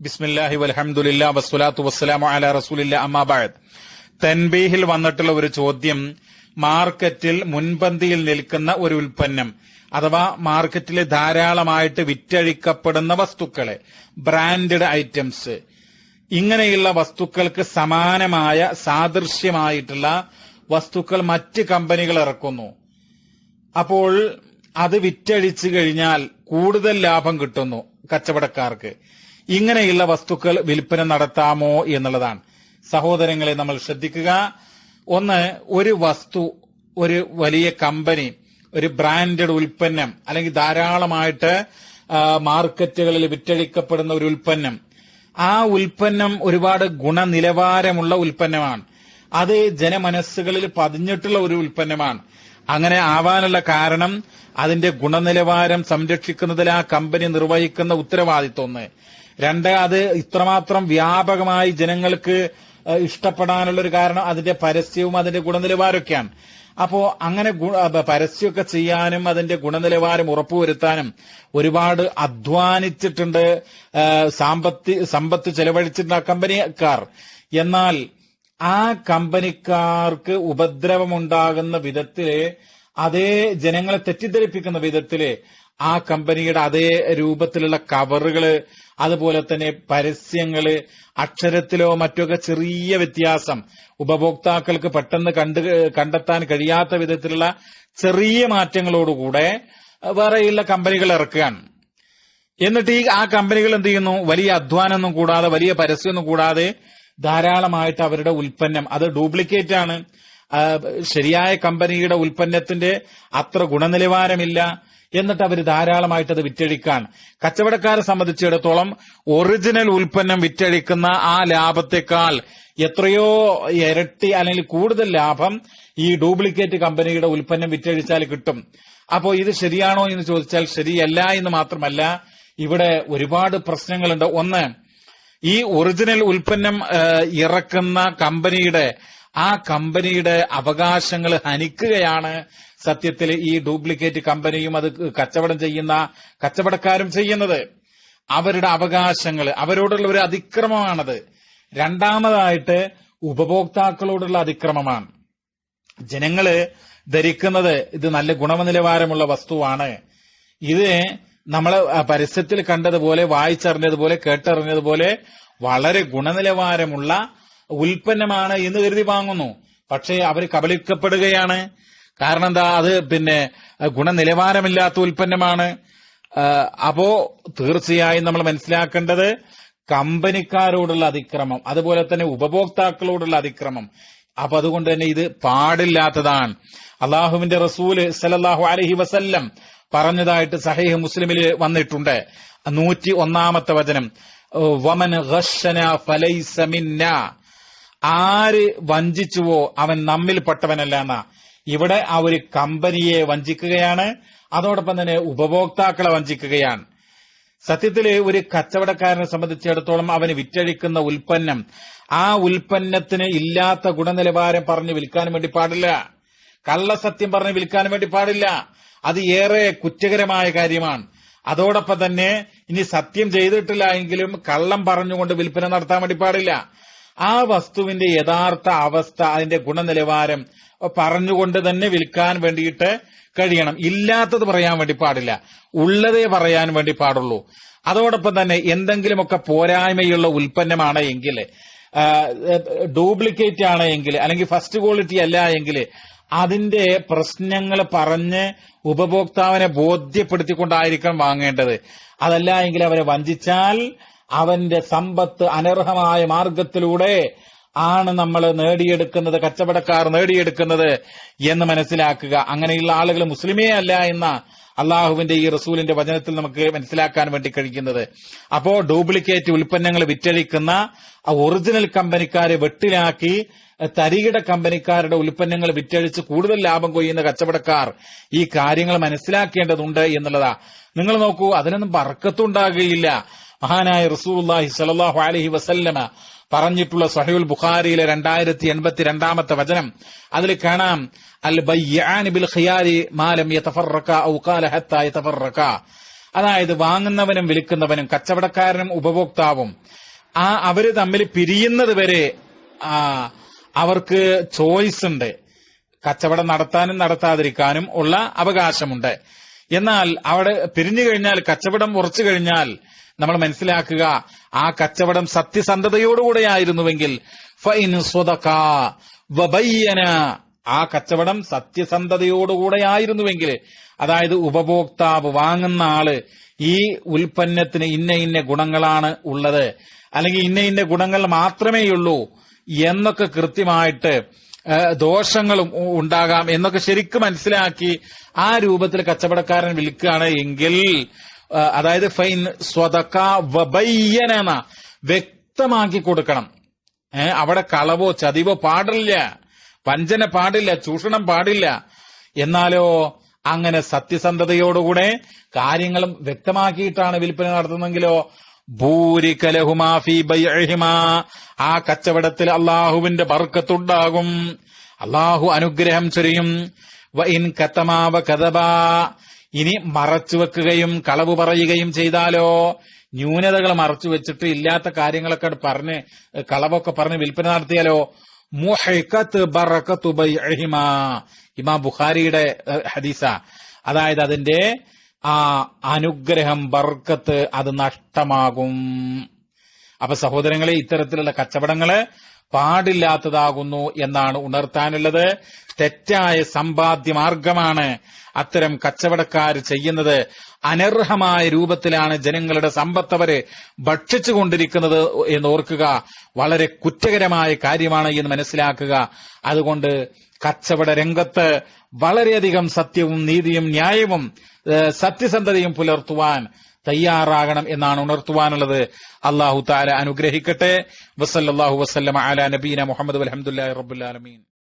ബിസ്മില്ലാഹി വലഹമുല്ല വസ്സലാത്തു വസ്സലാമു അല റസൂലില്ല അമ്മാബാദ് തൻബീഹിൽ വന്നിട്ടുള്ള ഒരു ചോദ്യം മാർക്കറ്റിൽ മുൻപന്തിയിൽ നിൽക്കുന്ന ഒരു ഉൽപ്പന്നം അഥവാ മാർക്കറ്റിൽ ധാരാളമായിട്ട് വിറ്റഴിക്കപ്പെടുന്ന വസ്തുക്കളെ ബ്രാൻഡഡ് ഐറ്റംസ്. ഇങ്ങനെയുള്ള വസ്തുക്കൾക്ക് സമാനമായ സാദൃശ്യമായിട്ടുള്ള വസ്തുക്കൾ മറ്റ് കമ്പനികൾ ഇറക്കുന്നു. അപ്പോൾ അത് വിറ്റഴിച്ചു കഴിഞ്ഞാൽ കൂടുതൽ ലാഭം കിട്ടുന്നു കച്ചവടക്കാർക്ക്. ഇങ്ങനെയുള്ള വസ്തുക്കൾ വിൽപ്പന നടത്താമോ എന്നുള്ളതാണ്. സഹോദരങ്ങളെ നമ്മൾ ശ്രദ്ധിക്കുക. ഒന്ന് ഒരു വസ്തു ഒരു വലിയ കമ്പനി ഒരു ബ്രാൻഡഡ് ഉൽപ്പന്നം അല്ലെങ്കിൽ ധാരാളമായിട്ട് മാർക്കറ്റുകളിൽ വിറ്റഴിക്കപ്പെടുന്ന ഒരു ഉൽപ്പന്നം. ആ ഉൽപ്പന്നം ഒരുപാട് ഗുണനിലവാരമുള്ള ഉൽപ്പന്നമാണ്. അത് ജനമനസ്സുകളിൽ പതിഞ്ഞിട്ടുള്ള ഒരു ഉൽപ്പന്നമാണ്. അങ്ങനെ ആവാനുള്ള കാരണം അതിന്റെ ഗുണനിലവാരം സംരക്ഷിക്കുന്നതിൽ ആ കമ്പനി നിർവഹിക്കുന്ന ഉത്തരവാദിത്വം ഒന്ന്. രണ്ട് അത് ഇത്രമാത്രം വ്യാപകമായി ജനങ്ങൾക്ക് ഇഷ്ടപ്പെടാനുള്ള ഒരു കാരണം അതിന്റെ പരസ്യവും അതിന്റെ ഗുണനിലവാരമൊക്കെയാണ്. അപ്പോ അങ്ങനെ പരസ്യമൊക്കെ ചെയ്യാനും അതിന്റെ ഗുണനിലവാരം ഉറപ്പുവരുത്താനും ഒരുപാട് അധ്വാനിച്ചിട്ടുണ്ട് സാമ്പത്തി സമ്പത്ത് ചെലവഴിച്ചിട്ടുണ്ട് ആ കമ്പനിക്കാർ. എന്നാൽ ആ കമ്പനിക്കാർക്ക് ഉപദ്രവമുണ്ടാകുന്ന വിധത്തിൽ അതേ ജനങ്ങളെ തെറ്റിദ്ധരിപ്പിക്കുന്ന വിധത്തിൽ ആ കമ്പനിയുടെ അതേ രൂപത്തിലുള്ള കവറുകൾ അതുപോലെ തന്നെ പരസ്യങ്ങൾ അക്ഷരത്തിലോ മറ്റൊക്കെ ചെറിയ വ്യത്യാസം ഉപഭോക്താക്കൾക്ക് പെട്ടെന്ന് കണ്ട് കണ്ടെത്താൻ കഴിയാത്ത വിധത്തിലുള്ള ചെറിയ മാറ്റങ്ങളോടുകൂടെ വേറെയുള്ള കമ്പനികൾ ഇറക്കുകയാണ്. എന്നിട്ട് ഈ ആ കമ്പനികൾ എന്ത് ചെയ്യുന്നു? വലിയ അധ്വാനമൊന്നും കൂടാതെ വലിയ പരസ്യമൊന്നും കൂടാതെ ധാരാളമായിട്ട് അവരുടെ ഉൽപ്പന്നം അത് ഡ്യൂപ്ലിക്കേറ്റ് ആണ് ശരിയായ കമ്പനിയുടെ ഉൽപ്പന്നത്തിന്റെ അത്ര ഗുണനിലവാരമില്ല. എന്നിട്ട് അവർ ധാരാളമായിട്ട് അത് വിറ്റഴിക്കാൻ. കച്ചവടക്കാരെ സംബന്ധിച്ചിടത്തോളം ഒറിജിനൽ ഉൽപ്പന്നം വിറ്റഴിക്കുന്ന ആ ലാഭത്തെക്കാൾ എത്രയോ ഇരട്ടി അല്ലെങ്കിൽ കൂടുതൽ ലാഭം ഈ ഡ്യൂപ്ലിക്കേറ്റ് കമ്പനിയുടെ ഉൽപ്പന്നം വിറ്റഴിച്ചാൽ കിട്ടും. അപ്പോൾ ഇത് ശരിയാണോ എന്ന് ചോദിച്ചാൽ ശരിയല്ല എന്ന് മാത്രമല്ല ഇവിടെ ഒരുപാട് പ്രശ്നങ്ങളുണ്ട്. ഒന്ന് ഈ ഒറിജിനൽ ഉൽപ്പന്നം ഇറക്കുന്ന കമ്പനിയുടെ ആ കമ്പനിയുടെ അവകാശങ്ങൾ ഹനിക്കുകയാണ് സത്യത്തിൽ ഈ ഡ്യൂപ്ലിക്കേറ്റ് കമ്പനിയും അത് കച്ചവടം ചെയ്യുന്ന കച്ചവടക്കാരും ചെയ്യുന്നത്. അവരുടെ അവകാശങ്ങൾ അവരോടുള്ള ഒരു അതിക്രമമാണത്. രണ്ടാമതായിട്ട് ഉപഭോക്താക്കളോടുള്ള അതിക്രമമാണ്. ജനങ്ങൾ ധരിക്കുന്നത് ഇത് നല്ല ഗുണനിലവാരമുള്ള വസ്തുവാണ്. ഇത് നമ്മൾ പരസ്യത്തിൽ കണ്ടതുപോലെ വായിച്ചറിഞ്ഞതുപോലെ കേട്ടറിഞ്ഞതുപോലെ വളരെ ഗുണനിലവാരമുള്ള ഉൽപ്പന്നമാണ് എന്ന് കരുതി വാങ്ങുന്നു. പക്ഷേ അവർ കബളിക്കപ്പെടുകയാണ്. കാരണം എന്താ? അത് പിന്നെ ഗുണനിലവാരമില്ലാത്ത ഉൽപ്പന്നമാണ്. അപ്പോ തീർച്ചയായും നമ്മൾ മനസ്സിലാക്കേണ്ടത് കമ്പനിക്കാരോടുള്ള അതിക്രമം അതുപോലെ തന്നെ ഉപഭോക്താക്കളോടുള്ള അതിക്രമം. അപ്പൊ അതുകൊണ്ട് തന്നെ ഇത് പാടില്ലാത്തതാണ്. അള്ളാഹുവിന്റെ റസൂൽ സലല്ലാഹു അലഹി വസല്ലം പറഞ്ഞതായിട്ട് സഹീഹ് മുസ്ലിമിൽ വന്നിട്ടുണ്ട്. നൂറ്റി ഒന്നാമത്തെ വചനം. വമൻ ഘശന ഫലൈസ മിന്ന. ആര് വഞ്ചിച്ചുവോ അവൻ നമ്മിൽപ്പെട്ടവനല്ല എന്നാ. ഇവിടെ ആ ഒരു കമ്പനിയെ വഞ്ചിക്കുകയാണ്. അതോടൊപ്പം തന്നെ ഉപഭോക്താക്കളെ വഞ്ചിക്കുകയാണ്. സത്യത്തിൽ ഒരു കച്ചവടക്കാരനെ സംബന്ധിച്ചിടത്തോളം അവന് വിറ്റഴിക്കുന്ന ഉൽപ്പന്നം ആ ഉൽപ്പന്നത്തിന് ഇല്ലാത്ത ഗുണനിലവാരം പറഞ്ഞ് വിൽക്കാൻ വേണ്ടി പാടില്ല. കള്ളസത്യം പറഞ്ഞ് വിൽക്കാൻ വേണ്ടി പാടില്ല. അത് ഏറെ കുറ്റകരമായ കാര്യമാണ്. അതോടൊപ്പം തന്നെ ഇനി സത്യം ചെയ്തിട്ടില്ല എങ്കിലും കള്ളം പറഞ്ഞുകൊണ്ട് വിൽപ്പന നടത്താൻ വേണ്ടി പാടില്ല. ആ വസ്തുവിന്റെ യഥാർത്ഥ അവസ്ഥ അതിന്റെ ഗുണനിലവാരം പറഞ്ഞുകൊണ്ട് തന്നെ വിൽക്കാൻ വേണ്ടിയിട്ട് കഴിയണം. ഇല്ലാത്തത് പറയാൻ വേണ്ടി പാടില്ല. ഉള്ളതേ പറയാൻ വേണ്ടി പാടുള്ളൂ. അതോടൊപ്പം തന്നെ എന്തെങ്കിലുമൊക്കെ പോരായ്മയുള്ള ഉൽപ്പന്നമാണ് എങ്കിൽ ഡ്യൂപ്ലിക്കേറ്റ് ആണ് എങ്കിൽ അല്ലെങ്കിൽ ഫസ്റ്റ് ക്വാളിറ്റി അല്ല എങ്കിൽ അതിന്റെ പ്രശ്നങ്ങൾ പറഞ്ഞ് ഉപഭോക്താവിനെ ബോധ്യപ്പെടുത്തിക്കൊണ്ടായിരിക്കണം വാങ്ങേണ്ടത്. അതല്ല എങ്കിൽ അവരെ വഞ്ചിച്ചാൽ അവന്റെ സമ്പത്ത് അനർഹമായ മാർഗത്തിലൂടെ ആണ് നമ്മൾ നേടിയെടുക്കുന്നത് കച്ചവടക്കാർ നേടിയെടുക്കുന്നത് എന്ന് മനസ്സിലാക്കുക. അങ്ങനെയുള്ള ആളുകൾ മുസ്ലിമേ അല്ല എന്ന അള്ളാഹുവിന്റെ ഈ റസൂലിന്റെ വചനത്തിൽ നമുക്ക് മനസ്സിലാക്കാൻ വേണ്ടി കഴിക്കുന്നത് അപ്പോ ഡ്യൂപ്ലിക്കേറ്റ് ഉൽപ്പന്നങ്ങൾ വിറ്റഴിക്കുന്ന ഒറിജിനൽ കമ്പനിക്കാരെ വെട്ടിലാക്കി തരികിട കമ്പനിക്കാരുടെ ഉൽപ്പന്നങ്ങൾ വിറ്റഴിച്ച് കൂടുതൽ ലാഭം കൊയ്യുന്ന കച്ചവടക്കാർ ഈ കാര്യങ്ങൾ മനസ്സിലാക്കേണ്ടതുണ്ട് എന്നുള്ളതാ. നിങ്ങൾ നോക്കൂ അതിനൊന്നും ബർക്കത്തുണ്ടാകുകയില്ല മഹാനായ റസൂലുള്ളാഹി സ്വല്ലല്ലാഹു അലഹി വസല്ലമ പറഞ്ഞിട്ടുള്ള സഹയുൽ ബുഖാരിയിലെ രണ്ടായിരത്തി എൺപത്തി രണ്ടാമത്തെ വചനം. അതിൽ കാണാം അൽ ബിൽ ഖിയാരി മാലം അതായത് വാങ്ങുന്നവനും വിൽക്കുന്നവനും കച്ചവടക്കാരനും ഉപഭോക്താവും ആ അവർ തമ്മിൽ പിരിയുന്നത് വരെ അവർക്ക് ചോയ്സ് ഉണ്ട്. കച്ചവടം നടത്താനും നടത്താതിരിക്കാനും ഉള്ള അവകാശമുണ്ട്. എന്നാൽ അവിടെ പിരിഞ്ഞു കഴിഞ്ഞാൽ കച്ചവടം ഉറച്ചു കഴിഞ്ഞാൽ നമ്മൾ മനസ്സിലാക്കുക ആ കച്ചവടം സത്യസന്ധതയോടുകൂടെയായിരുന്നുവെങ്കിൽ ആ കച്ചവടം സത്യസന്ധതയോടുകൂടെയായിരുന്നുവെങ്കിൽ അതായത് ഉപഭോക്താവ് വാങ്ങുന്ന ആൾ ഈ ഉൽപ്പന്നത്തിന് ഇന്ന ഇന്ന ഗുണങ്ങളാണ് ഉള്ളത്. അല്ലെങ്കിൽ ഇന്ന ഇന്ന ഗുണങ്ങൾ മാത്രമേയുള്ളൂ എന്നൊക്കെ കൃത്യമായിട്ട് ദോഷങ്ങളും ഉണ്ടാകാം എന്നൊക്കെ ശരിക്കും മനസ്സിലാക്കി ആ രൂപത്തിൽ കച്ചവടക്കാരൻ വിൽക്കുകയാണ് എങ്കിൽ അതായത് ഫൈൻ സ്വതക്ക വബയ്യനെന്ന വ്യക്തമാക്കി കൊടുക്കണം. അവിടെ കളവോ ചതിവോ പാടില്ല. വഞ്ചന പാടില്ല ചൂഷണം പാടില്ല. എന്നാലോ അങ്ങനെ സത്യസന്ധതയോടുകൂടെ കാര്യങ്ങളും വ്യക്തമാക്കിയിട്ടാണ് വിൽപ്പന നടത്തുന്നെങ്കിലോ ഭൂരിക്കലഹുമാഫി ബൈഹിമാ ആ കച്ചവടത്തിൽ അള്ളാഹുവിന്റെ ബർക്കത്തുണ്ടാകും. അള്ളാഹു അനുഗ്രഹം ചൊരിയും. വ ഇൻ കത്തമാവ കഥബാ ഇനി മറച്ചു വെക്കുകയും കളവ് പറയുകയും ചെയ്താലോ? ന്യൂനതകൾ മറച്ചു വെച്ചിട്ട് ഇല്ലാത്ത കാര്യങ്ങളൊക്കെ പറഞ്ഞ് കളവൊക്കെ പറഞ്ഞ് വിൽപ്പന നടത്തിയാലോ? മുഹൈക്കത്ത് ബറക്കത്തു ബൈഹിമാ ഇമാം ബുഖാരിയുടെ ഹദീസ. അതായത് അതിന്റെ ആ അനുഗ്രഹം ബർക്കത്ത് അത് നഷ്ടമാകും. അപ്പൊ സഹോദരങ്ങളെ ഇത്തരത്തിലുള്ള കച്ചവടങ്ങൾ പാടില്ലാത്തതാകുന്നു എന്നാണ് ഉണർത്താനുള്ളത്. തെറ്റായ സമ്പാദ്യ മാർഗമാണ് അത്തരം കച്ചവടക്കാർ ചെയ്യുന്നത്. അനർഹമായ രൂപത്തിലാണ് ജനങ്ങളുടെ സമ്പത്തവര് ഭക്ഷിച്ചുകൊണ്ടിരിക്കുന്നത് എന്ന് ഓർക്കുക വളരെ കുറ്റകരമായ കാര്യമാണ് എന്ന് മനസ്സിലാക്കുക. അതുകൊണ്ട് കച്ചവട രംഗത്ത് വളരെയധികം സത്യവും നീതിയും ന്യായവും സത്യസന്ധതയും പുലർത്തുവാൻ തയ്യാറാകണം എന്നാണ് ഉണർത്തുവാനുള്ളത്. അള്ളാഹു താല അനുഗ്രഹിക്കട്ടെ. വസല്ലാഹു വസ്ലം അല നബീന മുഹമ്മദ് അലഹമുല്ലാ റബുലാലമീൻ